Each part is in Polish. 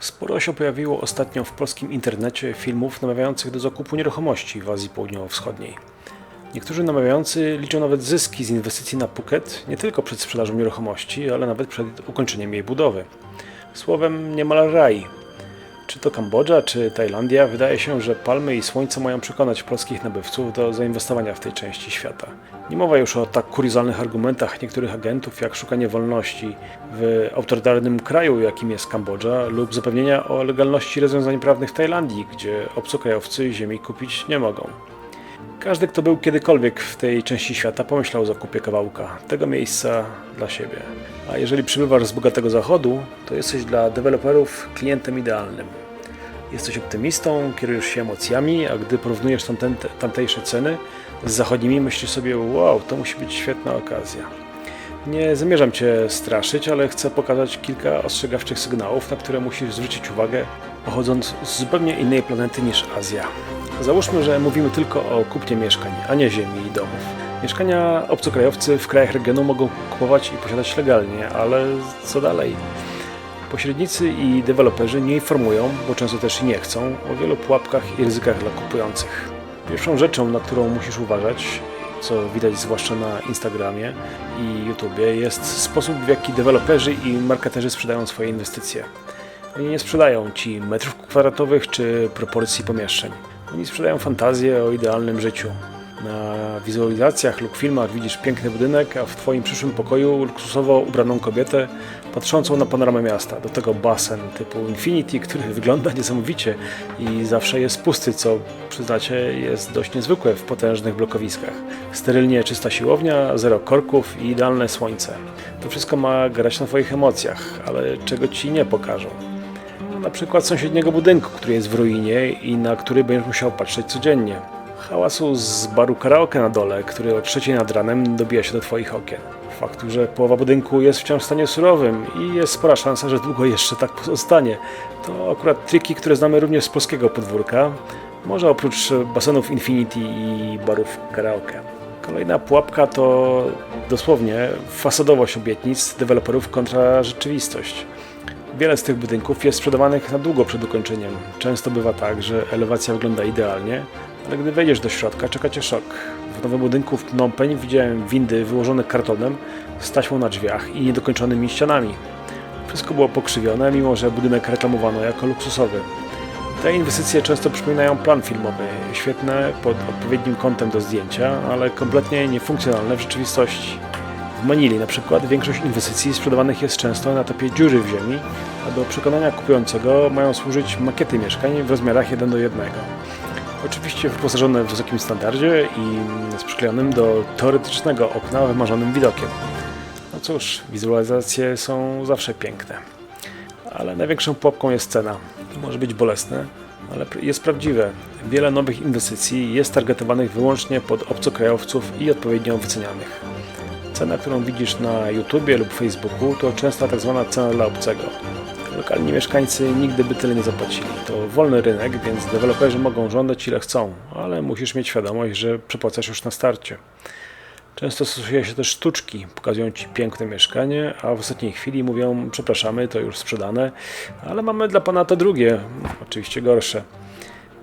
Sporo się pojawiło ostatnio w polskim internecie filmów namawiających do zakupu nieruchomości w Azji Południowo-Wschodniej. Niektórzy namawiający liczą nawet zyski z inwestycji na Phuket nie tylko przed sprzedażą nieruchomości, ale nawet przed ukończeniem jej budowy. Słowem niemal raj. Czy to Kambodża, czy Tajlandia, wydaje się, że palmy i słońce mają przekonać polskich nabywców do zainwestowania w tej części świata. Nie mowa już o tak kuriozalnych argumentach niektórych agentów, jak szukanie wolności w autorytarnym kraju, jakim jest Kambodża, lub zapewnienia o legalności rozwiązań prawnych w Tajlandii, gdzie obcokrajowcy ziemi kupić nie mogą. Każdy, kto był kiedykolwiek w tej części świata, pomyślał o zakupie kawałka tego miejsca dla siebie. A jeżeli przybywasz z bogatego zachodu, to jesteś dla deweloperów klientem idealnym. Jesteś optymistą, kierujesz się emocjami, a gdy porównujesz tamten, tamtejsze ceny z zachodnimi, myślisz sobie, wow, to musi być świetna okazja. Nie zamierzam Cię straszyć, ale chcę pokazać kilka ostrzegawczych sygnałów, na które musisz zwrócić uwagę, pochodząc z zupełnie innej planety niż Azja. Załóżmy, że mówimy tylko o kupnie mieszkań, a nie ziemi i domów. Mieszkania obcokrajowcy w krajach regionu mogą kupować i posiadać legalnie, ale co dalej? Pośrednicy i deweloperzy nie informują, bo często też i nie chcą, o wielu pułapkach i ryzykach dla kupujących. Pierwszą rzeczą, na którą musisz uważać, co widać zwłaszcza na Instagramie i YouTubie, jest sposób, w jaki deweloperzy i marketerzy sprzedają swoje inwestycje. Oni nie sprzedają ci metrów kwadratowych czy proporcji pomieszczeń. Oni sprzedają fantazję o idealnym życiu. Na wizualizacjach lub filmach widzisz piękny budynek, a w Twoim przyszłym pokoju luksusowo ubraną kobietę patrzącą na panoramę miasta. Do tego basen typu Infinity, który wygląda niesamowicie i zawsze jest pusty, co przyznacie jest dość niezwykłe w potężnych blokowiskach. Sterylnie czysta siłownia, zero korków i idealne słońce. To wszystko ma grać na Twoich emocjach, ale czego Ci nie pokażą na przykład sąsiedniego budynku, który jest w ruinie i na który będziesz musiał patrzeć codziennie. Hałasu z baru karaoke na dole, który o trzeciej nad ranem dobija się do Twoich okien. Faktu, że połowa budynku jest wciąż w stanie surowym i jest spora szansa, że długo jeszcze tak pozostanie. To akurat triki, które znamy również z polskiego podwórka, może oprócz basenów Infinity i barów karaoke. Kolejna pułapka to dosłownie fasadowość obietnic deweloperów kontra rzeczywistość. Wiele z tych budynków jest sprzedawanych na długo przed ukończeniem. Często bywa tak, że elewacja wygląda idealnie, ale gdy wejdziesz do środka, czeka cię szok. W nowym budynku w Phnom Penh widziałem windy wyłożone kartonem z taśmą na drzwiach i niedokończonymi ścianami. Wszystko było pokrzywione, mimo że budynek reklamowano jako luksusowy. Te inwestycje często przypominają plan filmowy, świetne pod odpowiednim kątem do zdjęcia, ale kompletnie niefunkcjonalne w rzeczywistości. W Manili na przykład większość inwestycji sprzedawanych jest często na etapie dziury w ziemi, a do przekonania kupującego mają służyć makiety mieszkań w rozmiarach 1 do 1. Oczywiście wyposażone w wysokim standardzie i z przyklejonym do teoretycznego okna wymarzonym widokiem. No cóż, wizualizacje są zawsze piękne. Ale największą pułapką jest cena. To może być bolesne, ale jest prawdziwe. Wiele nowych inwestycji jest targetowanych wyłącznie pod obcokrajowców i odpowiednio wycenianych. Cena, którą widzisz na YouTubie lub Facebooku, to często tak zwana cena dla obcego. Lokalni mieszkańcy nigdy by tyle nie zapłacili. To wolny rynek, więc deweloperzy mogą żądać ile chcą, ale musisz mieć świadomość, że przepłacasz już na starcie. Często stosuje się też sztuczki, pokazują Ci piękne mieszkanie, a w ostatniej chwili mówią, przepraszamy, to już sprzedane, ale mamy dla Pana to drugie, oczywiście gorsze.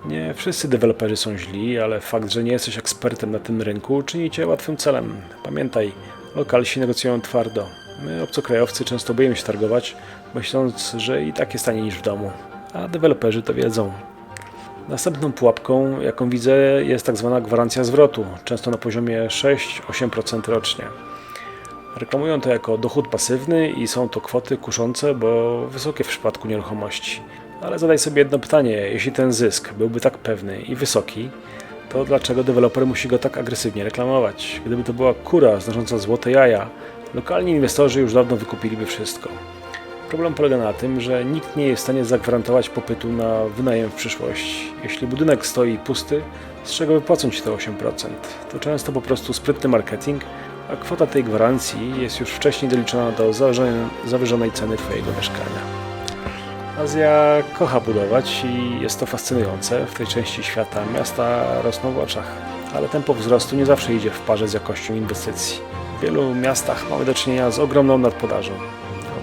Nie wszyscy deweloperzy są źli, ale fakt, że nie jesteś ekspertem na tym rynku, czyni Cię łatwym celem. Pamiętaj, lokalsi negocjują twardo. My, obcokrajowcy, często boimy się targować, myśląc, że i tak jest taniej niż w domu, a deweloperzy to wiedzą. Następną pułapką, jaką widzę, jest tak zwana gwarancja zwrotu, często na poziomie 6-8% rocznie. Reklamują to jako dochód pasywny i są to kwoty kuszące, bo wysokie w przypadku nieruchomości. Ale zadaj sobie jedno pytanie: jeśli ten zysk byłby tak pewny i wysoki, to dlaczego deweloper musi go tak agresywnie reklamować? Gdyby to była kura znosząca złote jaja, lokalni inwestorzy już dawno wykupiliby wszystko. Problem polega na tym, że nikt nie jest w stanie zagwarantować popytu na wynajem w przyszłości. Jeśli budynek stoi pusty, z czego wypłacą te 8%? To często po prostu sprytny marketing, a kwota tej gwarancji jest już wcześniej doliczona do zawyżonej ceny Twojego mieszkania. Azja kocha budować i jest to fascynujące. W tej części świata miasta rosną w oczach, ale tempo wzrostu nie zawsze idzie w parze z jakością inwestycji. W wielu miastach mamy do czynienia z ogromną nadpodażą.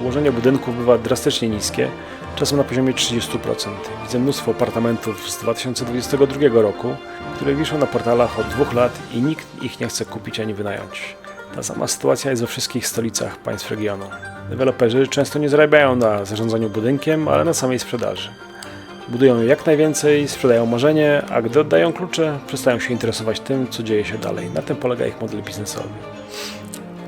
Obłożenie budynków bywa drastycznie niskie, czasem na poziomie 30%. Widzę mnóstwo apartamentów z 2022 roku, które wiszą na portalach od dwóch lat i nikt ich nie chce kupić ani wynająć. Ta sama sytuacja jest we wszystkich stolicach państw regionu. Deweloperzy często nie zarabiają na zarządzaniu budynkiem, ale na samej sprzedaży. Budują jak najwięcej, sprzedają marzenie, a gdy oddają klucze, przestają się interesować tym, co dzieje się dalej. Na tym polega ich model biznesowy.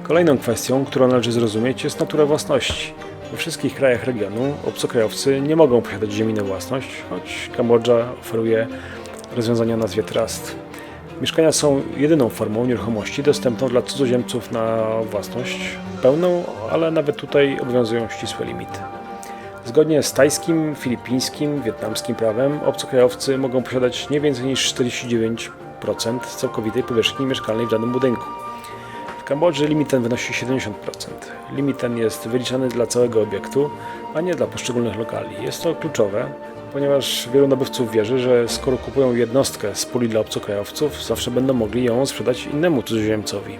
Kolejną kwestią, którą należy zrozumieć, jest natura własności. We wszystkich krajach regionu obcokrajowcy nie mogą posiadać ziemi na własność, choć Kambodża oferuje rozwiązania o nazwie Trust. Mieszkania są jedyną formą nieruchomości dostępną dla cudzoziemców na własność pełną, ale nawet tutaj obowiązują ścisłe limity. Zgodnie z tajskim, filipińskim, wietnamskim prawem obcokrajowcy mogą posiadać nie więcej niż 49% całkowitej powierzchni mieszkalnej w danym budynku. W Kambodży limit ten wynosi 70%. Limit ten jest wyliczany dla całego obiektu, a nie dla poszczególnych lokali. Jest to kluczowe, ponieważ wielu nabywców wierzy, że skoro kupują jednostkę z puli dla obcokrajowców, zawsze będą mogli ją sprzedać innemu cudzoziemcowi.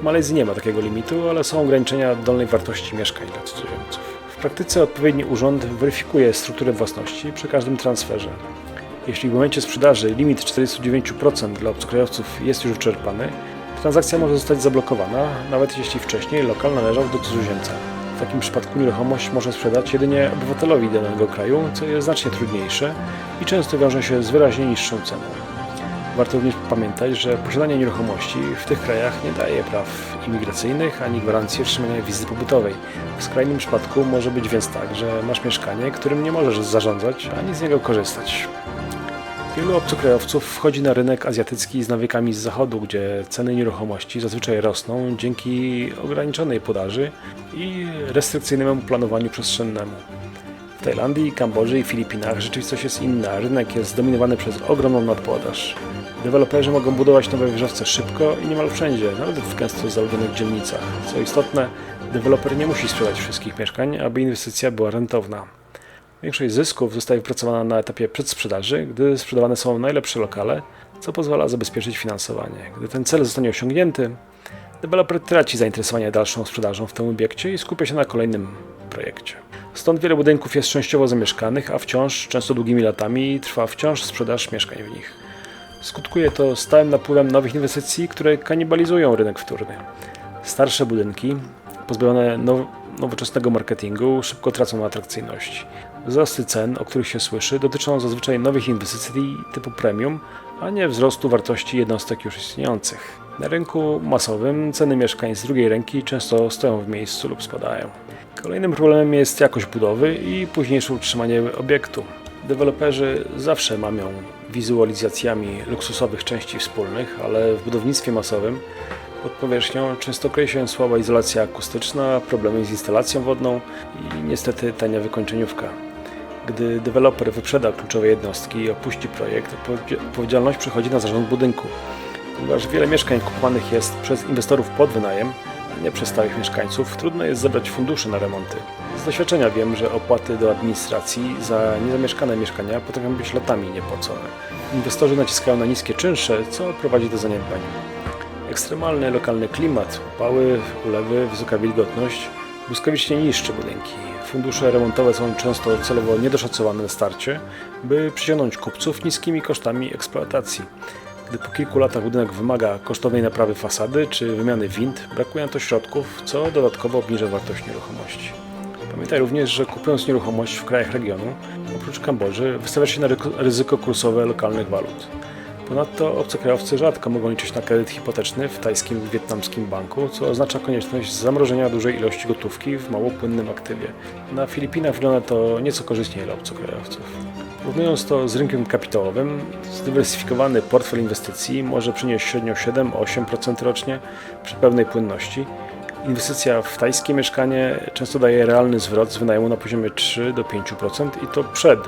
W Malezji nie ma takiego limitu, ale są ograniczenia dolnej wartości mieszkań dla cudzoziemców. W praktyce odpowiedni urząd weryfikuje strukturę własności przy każdym transferze. Jeśli w momencie sprzedaży limit 49% dla obcokrajowców jest już wyczerpany, transakcja może zostać zablokowana, nawet jeśli wcześniej lokal należał do cudzoziemca. W takim przypadku nieruchomość może sprzedać jedynie obywatelowi danego kraju, co jest znacznie trudniejsze i często wiąże się z wyraźnie niższą ceną. Warto również pamiętać, że posiadanie nieruchomości w tych krajach nie daje praw imigracyjnych ani gwarancji otrzymania wizy pobytowej. W skrajnym przypadku może być więc tak, że masz mieszkanie, którym nie możesz zarządzać ani z niego korzystać. Wielu obcokrajowców wchodzi na rynek azjatycki z nawykami z zachodu, gdzie ceny nieruchomości zazwyczaj rosną dzięki ograniczonej podaży i restrykcyjnemu planowaniu przestrzennemu. W Tajlandii, Kambodży i Filipinach rzeczywistość jest inna. Rynek jest zdominowany przez ogromną nadpodaż. Deweloperzy mogą budować nowe wieżowce szybko i niemal wszędzie, nawet w gęsto zaludnionych dzielnicach. Co istotne, deweloper nie musi sprzedać wszystkich mieszkań, aby inwestycja była rentowna. Większość zysków zostaje wypracowana na etapie przedsprzedaży, gdy sprzedawane są najlepsze lokale, co pozwala zabezpieczyć finansowanie. Gdy ten cel zostanie osiągnięty, deweloper traci zainteresowanie dalszą sprzedażą w tym obiekcie i skupia się na kolejnym projekcie. Stąd wiele budynków jest częściowo zamieszkanych, a wciąż, często długimi latami, trwa wciąż sprzedaż mieszkań w nich. Skutkuje to stałym napływem nowych inwestycji, które kanibalizują rynek wtórny. Starsze budynki, pozbawione now nowoczesnego marketingu, szybko tracą na atrakcyjności. Wzrosty cen, o których się słyszy, dotyczą zazwyczaj nowych inwestycji typu premium, a nie wzrostu wartości jednostek już istniejących. Na rynku masowym ceny mieszkań z drugiej ręki często stoją w miejscu lub spadają. Kolejnym problemem jest jakość budowy i późniejsze utrzymanie obiektu. Deweloperzy zawsze mamią wizualizacjami luksusowych części wspólnych, ale w budownictwie masowym pod powierzchnią często kryje się słaba izolacja akustyczna, problemy z instalacją wodną i niestety tania wykończeniówka. Gdy deweloper wyprzeda kluczowe jednostki i opuści projekt, odpowiedzialność przechodzi na zarząd budynku. Ponieważ wiele mieszkań kupowanych jest przez inwestorów pod wynajem, a nie przez stałych mieszkańców, trudno jest zebrać fundusze na remonty. Z doświadczenia wiem, że opłaty do administracji za niezamieszkane mieszkania potrafią być latami niepłacone. Inwestorzy naciskają na niskie czynsze, co prowadzi do zaniedbań. Ekstremalny lokalny klimat, upały, ulewy, wysoka wilgotność błyskawicznie niszczy budynki. Fundusze remontowe są często celowo niedoszacowane na starcie, by przyciągnąć kupców niskimi kosztami eksploatacji. Gdy po kilku latach budynek wymaga kosztownej naprawy fasady czy wymiany wind, brakuje na to środków, co dodatkowo obniża wartość nieruchomości. Pamiętaj również, że kupując nieruchomość w krajach regionu, oprócz Kambodży, wystawiasz się na ryzyko kursowe lokalnych walut. Ponadto obcokrajowcy rzadko mogą liczyć na kredyt hipoteczny w tajskim wietnamskim banku, co oznacza konieczność zamrożenia dużej ilości gotówki w mało płynnym aktywie. Na Filipinach wygląda to nieco korzystniej dla obcokrajowców. Porównując to z rynkiem kapitałowym, zdywersyfikowany portfel inwestycji może przynieść średnio 7-8% rocznie przy pełnej płynności. Inwestycja w tajskie mieszkanie często daje realny zwrot z wynajmu na poziomie 3-5% i to przed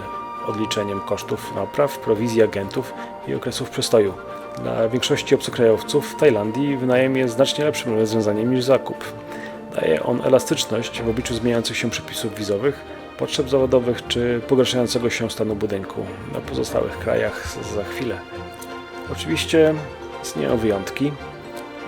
odliczeniem kosztów napraw, prowizji agentów i okresów przestoju. Dla większości obcokrajowców w Tajlandii wynajem jest znacznie lepszym rozwiązaniem niż zakup. Daje on elastyczność w obliczu zmieniających się przepisów wizowych, potrzeb zawodowych czy pogarszającego się stanu budynku. Na pozostałych krajach za chwilę. Oczywiście istnieją wyjątki.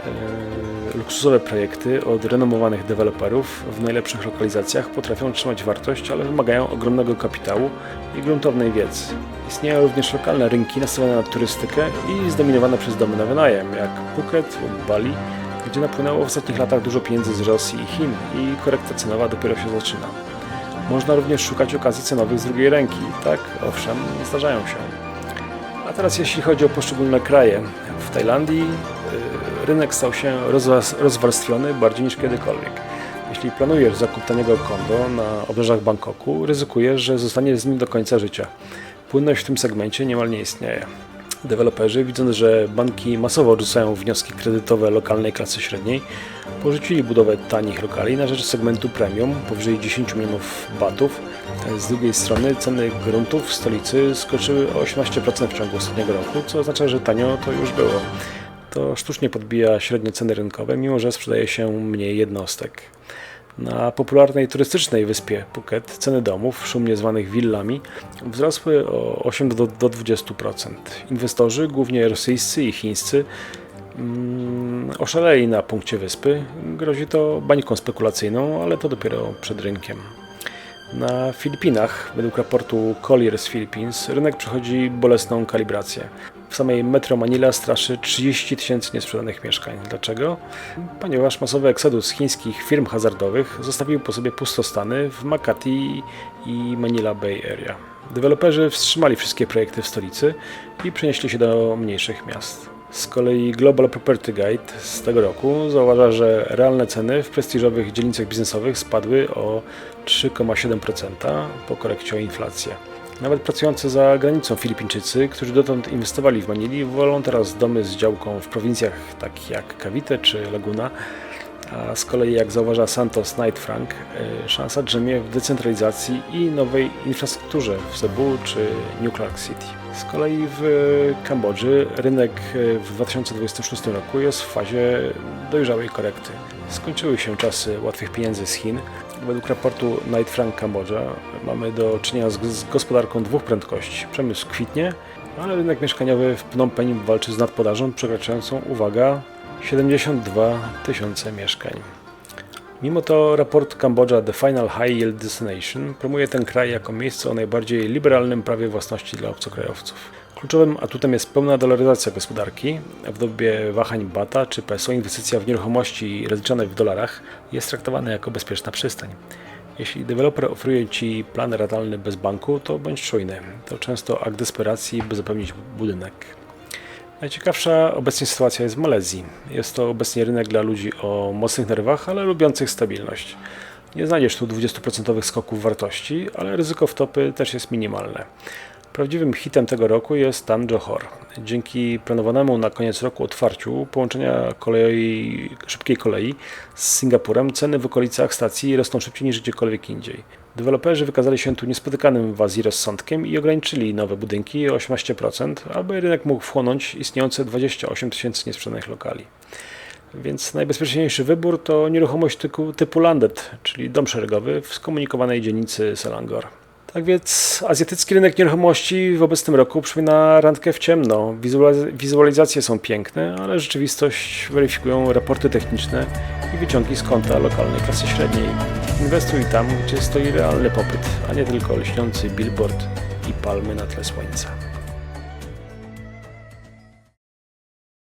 E, luksusowe projekty od renomowanych deweloperów w najlepszych lokalizacjach potrafią trzymać wartość, ale wymagają ogromnego kapitału i gruntownej wiedzy. Istnieją również lokalne rynki nastawione na turystykę i zdominowane przez domy na wynajem, jak Phuket lub Bali, gdzie napłynęło w ostatnich latach dużo pieniędzy z Rosji i Chin i korekta cenowa dopiero się zaczyna. Można również szukać okazji cenowych z drugiej ręki. Tak, owszem, zdarzają się. A teraz jeśli chodzi o poszczególne kraje. W Tajlandii rynek stał się rozwarstwiony bardziej niż kiedykolwiek. Jeśli planujesz zakup taniego kondo na obrzeżach Bangkoku, ryzykujesz, że zostaniesz z nim do końca życia. Płynność w tym segmencie niemal nie istnieje. Deweloperzy, widząc, że banki masowo odrzucają wnioski kredytowe lokalnej klasy średniej, porzucili budowę tanich lokali na rzecz segmentu premium powyżej 10 milionów batów. Z drugiej strony ceny gruntów w stolicy skoczyły o 18% w ciągu ostatniego roku, co oznacza, że tanio to już było. To sztucznie podbija średnie ceny rynkowe, mimo że sprzedaje się mniej jednostek. Na popularnej turystycznej wyspie Phuket ceny domów, szumnie zwanych willami, wzrosły o 8 do, do 20%. Inwestorzy, głównie rosyjscy i chińscy, mm, oszaleli na punkcie wyspy. Grozi to bańką spekulacyjną, ale to dopiero przed rynkiem. Na Filipinach, według raportu Colliers Philippines, rynek przechodzi bolesną kalibrację. W samej Metro Manila straszy 30 tysięcy niesprzedanych mieszkań. Dlaczego? Ponieważ masowy eksodus chińskich firm hazardowych zostawił po sobie pustostany w Makati i Manila Bay Area. Deweloperzy wstrzymali wszystkie projekty w stolicy i przenieśli się do mniejszych miast. Z kolei Global Property Guide z tego roku zauważa, że realne ceny w prestiżowych dzielnicach biznesowych spadły o 3,7% po korekcie o inflację. Nawet pracujący za granicą Filipińczycy, którzy dotąd inwestowali w Manili, wolą teraz domy z działką w prowincjach takich jak Cavite czy Laguna, a z kolei, jak zauważa Santos Knight Frank, y, szansa drzemie w decentralizacji i nowej infrastrukturze w Cebu czy New Clark City. Z kolei w Kambodży rynek y, w 2026 roku jest w fazie dojrzałej korekty. Skończyły się czasy łatwych pieniędzy z Chin. Według raportu Knight Frank Kambodża mamy do czynienia z, gospodarką dwóch prędkości. Przemysł kwitnie, ale rynek mieszkaniowy w Phnom Penh walczy z nadpodażą przekraczającą, uwaga, 72 tysiące mieszkań. Mimo to raport Kambodża The Final High Yield Destination promuje ten kraj jako miejsce o najbardziej liberalnym prawie własności dla obcokrajowców. Kluczowym atutem jest pełna dolaryzacja gospodarki. W dobie wahań bata czy peso inwestycja w nieruchomości rozliczane w dolarach jest traktowana jako bezpieczna przystań. Jeśli deweloper oferuje Ci plan ratalny bez banku, to bądź czujny. To często akt desperacji, by zapewnić budynek. Najciekawsza obecnie sytuacja jest w Malezji. Jest to obecnie rynek dla ludzi o mocnych nerwach, ale lubiących stabilność. Nie znajdziesz tu 20% skoków wartości, ale ryzyko wtopy też jest minimalne. Prawdziwym hitem tego roku jest Tan Johor. Dzięki planowanemu na koniec roku otwarciu połączenia kolei, szybkiej kolei z Singapurem ceny w okolicach stacji rosną szybciej niż gdziekolwiek indziej. Deweloperzy wykazali się tu niespotykanym w Azji rozsądkiem i ograniczyli nowe budynki o 18%, aby rynek mógł wchłonąć istniejące 28 tysięcy niesprzedanych lokali. Więc najbezpieczniejszy wybór to nieruchomość typu, typu czyli dom szeregowy w skomunikowanej dzielnicy Selangor. Tak więc azjatycki rynek nieruchomości w obecnym roku przypomina randkę w ciemno. Wizualiz- wizualizacje są piękne, ale rzeczywistość weryfikują raporty techniczne i wyciągi z konta lokalnej klasy średniej. Inwestuj tam, gdzie stoi realny popyt, a nie tylko lśniący billboard i palmy na tle słońca.